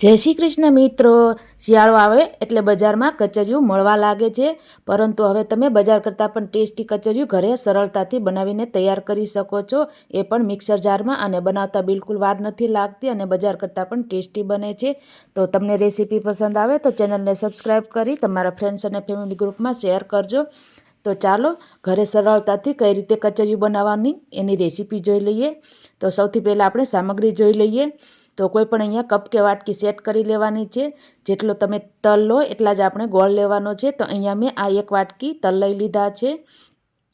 જય શ્રી કૃષ્ણ મિત્રો. શિયાળો આવે એટલે બજારમાં કચરિયું મળવા લાગે છે. પરંતુ હવે તમે બજાર કરતાં પણ ટેસ્ટી કચરિયું ઘરે સરળતાથી બનાવીને તૈયાર કરી શકો છો. એ પણ મિક્સર જારમાં અને બનાવતા બિલકુલ વાર નથી લાગતી અને બજાર કરતાં પણ ટેસ્ટી બને છે. તો તમને રેસીપી પસંદ આવે તો ચેનલને સબસ્ક્રાઈબ કરી તમારા ફ્રેન્ડ્સ અને ફેમિલી ગ્રુપમાં શેર કરજો. તો ચાલો ઘરે સરળતાથી કઈ રીતે કચરિયું બનાવવાની એની રેસીપી જોઈ લઈએ. તો સૌથી પહેલાં આપણે સામગ્રી જોઈ લઈએ. તો કોઈ પણ અહીંયા કપ કે વાટકી સેટ કરી લેવાની છે. જેટલો તમે તલ લો એટલા જ આપણે ગોળ લેવાનો છે. તો અહીંયા મેં આ એક વાટકી તલ લઈ લીધા છે.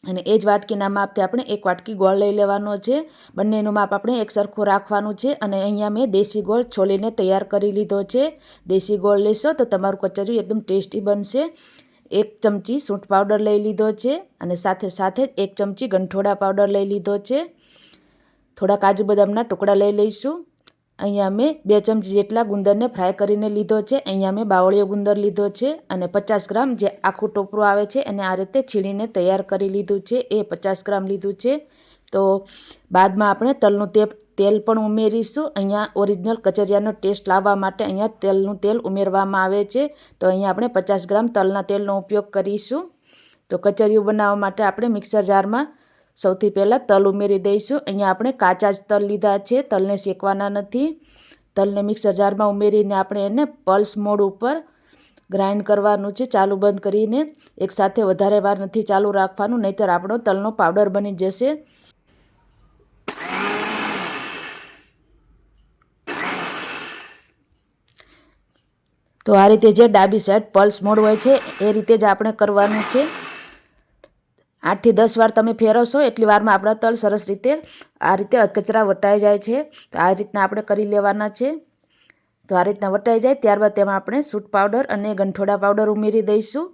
અને એ જ વાટકીના માપથી આપણે એક વાટકી ગોળ લઈ લેવાનો છે. બંનેનું માપ આપણે એક સરખું રાખવાનું છે. અને અહીંયા મેં દેશી ગોળ છોલીને તૈયાર કરી લીધો છે. દેશી ગોળ લેશો તો તમારું કચરિયું એકદમ ટેસ્ટી બનશે. એક ચમચી સૂંઠ પાવડર લઈ લીધો છે. અને સાથે સાથે જ એક ચમચી ગંઠોડા પાવડર લઈ લીધો છે. થોડા કાજુ બદામના ટુકડા લઈ લઈશું. અહીંયા મેં બે ચમચી જેટલા ગુંદરને ફ્રાય કરીને લીધો છે. અહીંયા મેં બાવળીયો ગુંદર લીધો છે અને પચાસ ગ્રામ જે આખું ટોપરું આવે છે એને આ રીતે છીણીને તૈયાર કરી લીધું છે. એ પચાસ ગ્રામ લીધું છે. તો બાદમાં આપણે તલનું તે તેલ પણ ઉમેરીશું. અહીંયા ઓરિજિનલ કચરિયાનો ટેસ્ટ લાવવા માટે અહીંયા તેલનું તેલ ઉમેરવામાં આવે છે. તો અહીંયા આપણે પચાસ ગ્રામ તલના તેલનો ઉપયોગ કરીશું. તો કચરિયું બનાવવા માટે આપણે મિક્સર જારમાં સૌથી પહેલાં તલ ઉમેરી દઈશું. અહીંયા આપણે કાચા જ તલ લીધા છે. તલને શેકવાના નથી. તલને મિક્સર જારમાં ઉમેરીને આપણે એને પલ્સ મોડ ઉપર ગ્રાઇન્ડ કરવાનું છે, ચાલુ બંધ કરીને. એકસાથે વધારે વાર નથી ચાલુ રાખવાનું, નહીંતર આપણો તલનો પાવડર બની જશે. તો આ રીતે જે ડાબી સાઈડ પલ્સ મોડ હોય છે, એ રીતે જ આપણે કરવાનું છે. આઠથી દસ વાર તમે ફેરવશો એટલી વારમાં આપણા તલ સરસ રીતે આ રીતે અધકચરા વટાઈ જાય છે. તો આ રીતના આપણે કરી લેવાના છે. તો આ રીતના વટાઈ જાય, ત્યારબાદ તેમાં આપણે સૂટ પાવડર અને ગંઠોડા પાવડર ઉમેરી દઈશું.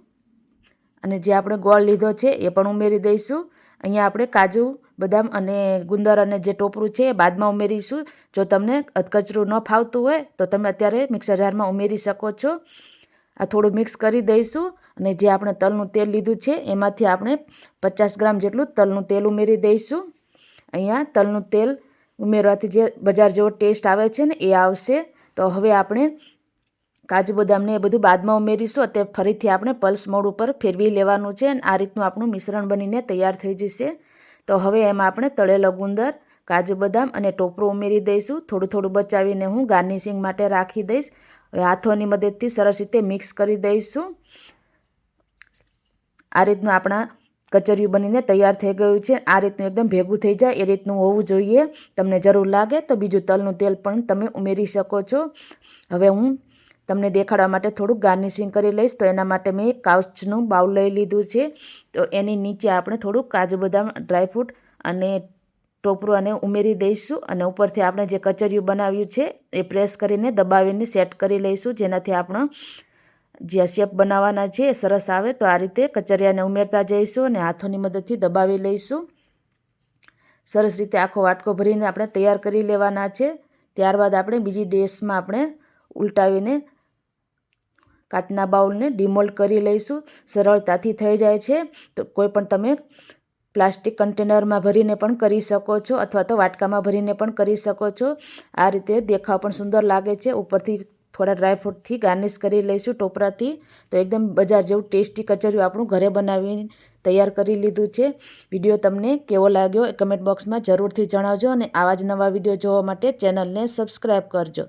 અને જે આપણે ગોળ લીધો છે, એ પણ ઉમેરી દઈશું. અહીંયા આપણે કાજુ, બદામ અને ગુંદર અને જે ટોપરું છે, એ બાદમાં ઉમેરીશું. જો તમને અધકચરું ન ફાવતું હોય, તો તમે અત્યારે મિક્સર જારમાં ઉમેરી શકો છો. આ થોડું મિક્સ કરી દઈશું. અને જે આપણે તલનું તેલ લીધું છે, એમાંથી આપણે પચાસ ગ્રામ જેટલું તલનું તેલ ઉમેરી દઈશું. અહીંયા તલનું તેલ ઉમેરવાથી જે બજાર જેવો ટેસ્ટ આવે છે ને, એ આવશે. તો હવે આપણે કાજુ બદામને એ બધું બાદમાં ઉમેરીશું. અત્યારે ફરીથી આપણે પલ્સ મોડ ઉપર ફેરવી લેવાનું છે અને આ રીતનું આપણું મિશ્રણ બનીને તૈયાર થઈ જશે. તો હવે એમાં આપણે તળેલો ગુંદર કાજુ બદામ અને ટોપરું ઉમેરી દઈશું. થોડું થોડું બચાવીને હું ગાર્નિશિંગ માટે રાખી દઈશ. હવે હાથોની મદદથી સરસ રીતે મિક્સ કરી દઈશું. આ રીતનું આપણા કચરિયું બનીને તૈયાર થઈ ગયું છે. આ રીતનું એકદમ ભેગું થઈ જાય, એ રીતનું હોવું જોઈએ. તમને જરૂર લાગે તો બીજું તલનું તેલ પણ તમે ઉમેરી શકો છો. હવે હું તમને દેખાડવા માટે થોડુંક ગાર્નિશિંગ કરી લઈશ. તો એના માટે મેં કાઉચનું બાઉલ લઈ લીધું છે. તો એની નીચે આપણે થોડુંક કાજુ બદામ ડ્રાયફ્રૂટ અને ટોપરું અને ઉમેરી દઈશું. અને ઉપરથી આપણે જે કચરિયું બનાવ્યું છે, એ પ્રેસ કરીને દબાવીને સેટ કરી લઈશું. જેનાથી આપણો જે શેપ બનાવવાના છે સરસ આવે, તો આ રીતે કચરિયાને ઉમેરતા જઈશું અને હાથોની મદદથી દબાવી લઈશું. સરસ રીતે આખો વાટકો ભરીને આપણે તૈયાર કરી લેવાના છે. ત્યારબાદ આપણે બીજી ડેશમાં આપણે ઉલટાવીને કાચના બાઉલને ડિમોલ્ડ કરી લઈશું. સરળતાથી થઈ જાય છે. તો કોઈ પણ તમે પ્લાસ્ટિક કન્ટેનરમાં ભરીને પણ કરી શકો છો અથવા તો વાટકામાં ભરીને પણ કરી શકો છો. આ રીતે દેખાવ પણ સુંદર લાગે છે. ઉપરથી થોડા ડ્રાયફ્રૂટથી ગાર્નિશ કરી લઈશું ટોપરાથી. તો એકદમ બજાર જેવું ટેસ્ટી કચરિયું આપણું ઘરે બનાવીને તૈયાર કરી લીધું છે. વીડિયો તમને કેવો લાગ્યો એ કમેન્ટ બોક્સમાં જરૂરથી જણાવજો અને આવા જ નવા વીડિયો જોવા માટે ચેનલને સબસ્ક્રાઈબ કરજો.